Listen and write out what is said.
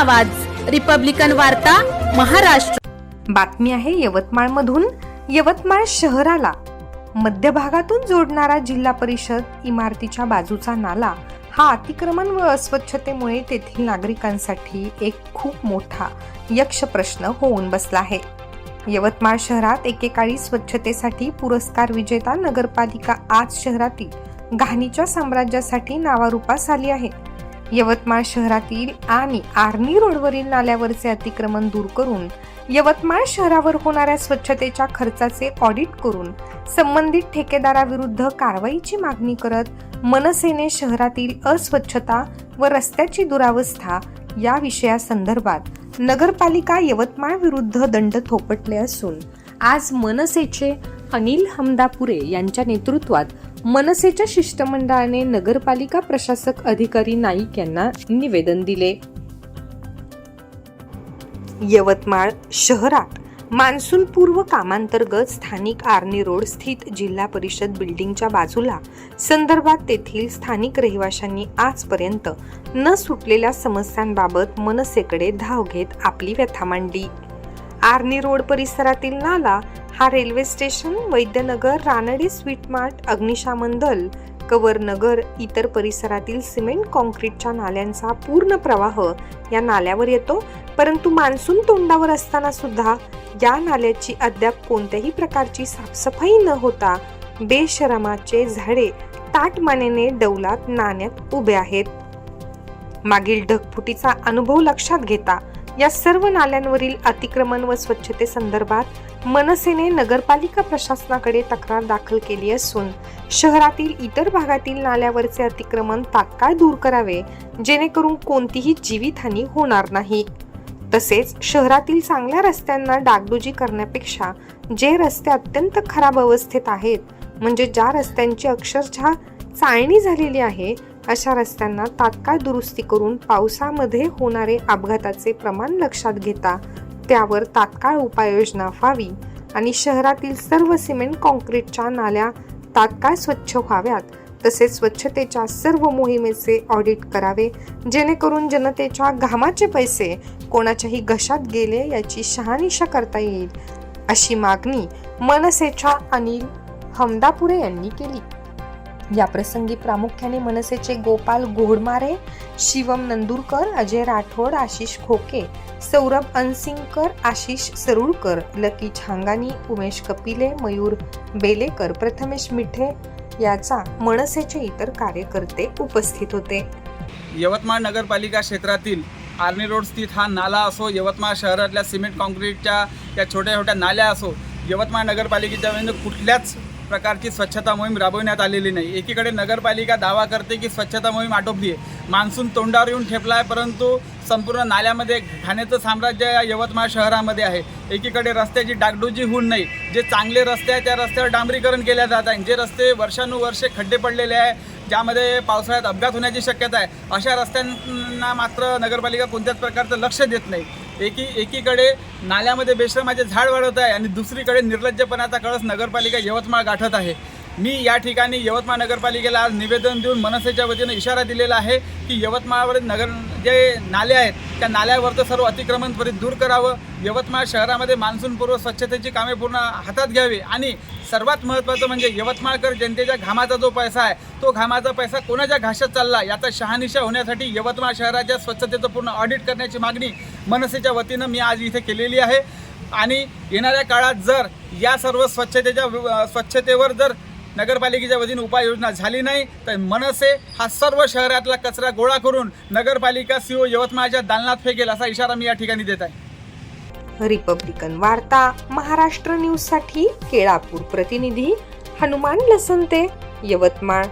आवाज. रिपब्लिकन वार्ता महाराष्ट्र. बातमी आहे यवतमाळमधून. यवतमाळ शहराला. मध्य भागातून जोडणारा जिल्हा परिषद इमारतीच्या बाजूचा नाला हा अतिक्रमण व अस्वच्छतेमुळे तेथील नागरिकांसाठी एक खूप मोठा यक्ष प्रश्न होऊन बसला आहे. यवतमाळ शहरात एकेकाळी स्वच्छतेसाठी पुरस्कार विजेता नगरपालिका आज शहरातील घाणीच्या साम्राज्यासाठी नावारूपास आली आहे. यवतमाळ शहरातील आणि आर्नी रोडवरील नाल्यावरचे अतिक्रमण दूर करून यवतमाळ शहरावर होणाऱ्या स्वच्छतेच्या खर्चाचे ऑडिट करून संबंधित ठेकेदाराविरुद्ध कारवाईची मागणी करत मनसेने शहरातील अस्वच्छता व रस्त्याची दुरावस्था या विषयासंदर्भात नगरपालिका यवतमाळ विरुद्ध दंड थोपटले असून आज मनसेचे अनिल हमदापुरे यांच्या नेतृत्वात मनसेच्या शिष्टमंडळाने नगरपालिका प्रशासक अधिकारी नाईक यांना निवेदन दिले. यवतमाळ शहरात मान्सून पूर्व कामांतर्गत स्थानिक आर्नी रोड स्थित जिल्हा परिषद बिल्डिंगच्या बाजूला संदर्भात तेथील स्थानिक रहिवाशांनी आजपर्यंत न सुटलेल्या समस्यांबाबत मनसेकडे धाव घेत आपली व्यथा मांडली. आर्नी रोड परिसरातील नाला हा railway station Vaidyanagar Ranade sweet mart अग्निशामन दल कवरनगर इतर परिसरातील सिमेंट कॉन्क्रीटच्या नाल्यांचा पूर्ण प्रवाह या नाल्यावर येतो. परंतु मान्सून तोंडावर असताना सुद्धा या नाल्याची अद्याप कोणत्याही प्रकारची साफसफाई न होता बेशरमाचे झाडे ताटमानेने डौलात नाण्यात उभे आहेत. मागील ढगफुटीचा अनुभव लक्षात घेता या सर्व नाल्यांवरील अतिक्रमण व स्वच्छते संदर्भात मनसेने नगरपालिका प्रशासनाकडे तक्रार दाखल केली असून शहरातील इतर भागातील नाल्यावरचे अतिक्रमण तात्काळ दूर करावे जेणेकरून कोणतीही जीवितहानी होणार नाही. तसेच शहरातील चांगल्या रस्त्यांना डागडुजी करण्यापेक्षा जे रस्ते अत्यंत खराब अवस्थेत आहेत म्हणजे ज्या रस्त्यांची अक्षरशः चाळणी झालेली आहे अशा रस्त्यांना तात्काळ दुरुस्ती करून पावसामध्ये होणारे अपघाताचे प्रमाण लक्षात घेता त्यावर तात्काळ उपाययोजना व्हावी आणि शहरातील सर्व सिमेंट कॉन्क्रीटच्या नाल्या तात्काळ स्वच्छ व्हाव्यात तसेच स्वच्छतेच्या सर्व मोहिमेचे ऑडिट करावे जेणेकरून जनतेच्या घामाचे पैसे कोणाच्याही घशात गेले याची शहानिशा करता येईल अशी मागणी मनसेच्या अनिल हमदापुरे यांनी केली. या प्रसंगी प्रामुख्याने मनसेचे गोपाल घोडमारे शिवम नंदुरकर अजय राठोड आशिष खोके सौरभ अनसिंगकर आशिष सरुळकर लकी छांगानी उमेश कपिले मयूर बेलेकर प्रथमेश मिठे याचा मनसेचे इतर कार्यकर्ते उपस्थित होते. यवतमाळ नगरपालिका क्षेत्रातील आर्मी रोड स्थित हा नाला असो यवतमाळ शहरातल्या सिमेंट कॉन्क्रीटच्या या छोट्या छोट्या नाल्या असो यवतमाळ नगरपालिकेच्या कुठल्याच प्रकारची स्वच्छता मोहीम राबविण्यात आलेली नाही. एकीकडे नगरपालिका दावा करते की स्वच्छता मोहीम आटोपली आहे मान्सून तोंडावर येऊन ठेपला आहे परंतु संपूर्ण नाल्यामध्ये घाण्याचं साम्राज्य या यवतमाळ शहरामध्ये आहे. एकीकडे रस्त्याची डागडुजी होऊन नाही. जे चांगले रस्ते आहेत त्या रस्त्यावर डांबरीकरण केल्या जात आहे. जे रस्ते वर्षानुवर्षे खड्डे पडलेले आहे ज्यामध्ये पावसाळ्यात अपघात होण्याची शक्यता आहे अशा रस्त्यांना मात्र नगरपालिका कोणत्याच प्रकारचं लक्ष देत नाही. एकी एकीकडे नाल्यामध्ये बेश्रमाचे झाड वाढवत आहे आणि दुसरीकडे निर्लज्जपणाचा कळस नगरपालिका यवतमाळ गाठत आहे. मी या ठिकाणी यवतमाळ नगरपालिकेला आज निवेदन देऊन मनसेच्या वतीनं इशारा दिलेला आहे की यवतमाळवरील नगर जे नाले आहेत त्या नाल्यावरचं सर्व अतिक्रमण त्वरित दूर करावं. यवतमाळ शहरामध्ये मान्सूनपूर्व स्वच्छतेची कामे पूर्ण हातात घ्यावी. आणि सर्वात महत्त्वाचं म्हणजे यवतमाळकर जनतेच्या घामाचा जो पैसा आहे तो घामाचा पैसा कोणाच्या घाशात चालला याचा शहानिशा होण्यासाठी यवतमाळ शहराच्या स्वच्छतेचं पूर्ण ऑडिट करण्याची मागणी मनसेच्या वतीनं मी आज इथे केलेली आहे. आणि येणाऱ्या काळात जर या सर्व स्वच्छतेच्या स्वच्छतेवर जर नगरपालिकेच्या वतीने उपाययोजना झाली नाही तर मनसे हा सर्व शहरातला कचरा गोळा करून नगरपालिका सीओ यवतमाळच्या दालनात फेकेल असा इशारा मी या ठिकाणी देत आहे. रिपब्लिकन वार्ता महाराष्ट्र न्यूजसाठी केळापूर प्रतिनिधी हनुमान लसंते यवतमाळ.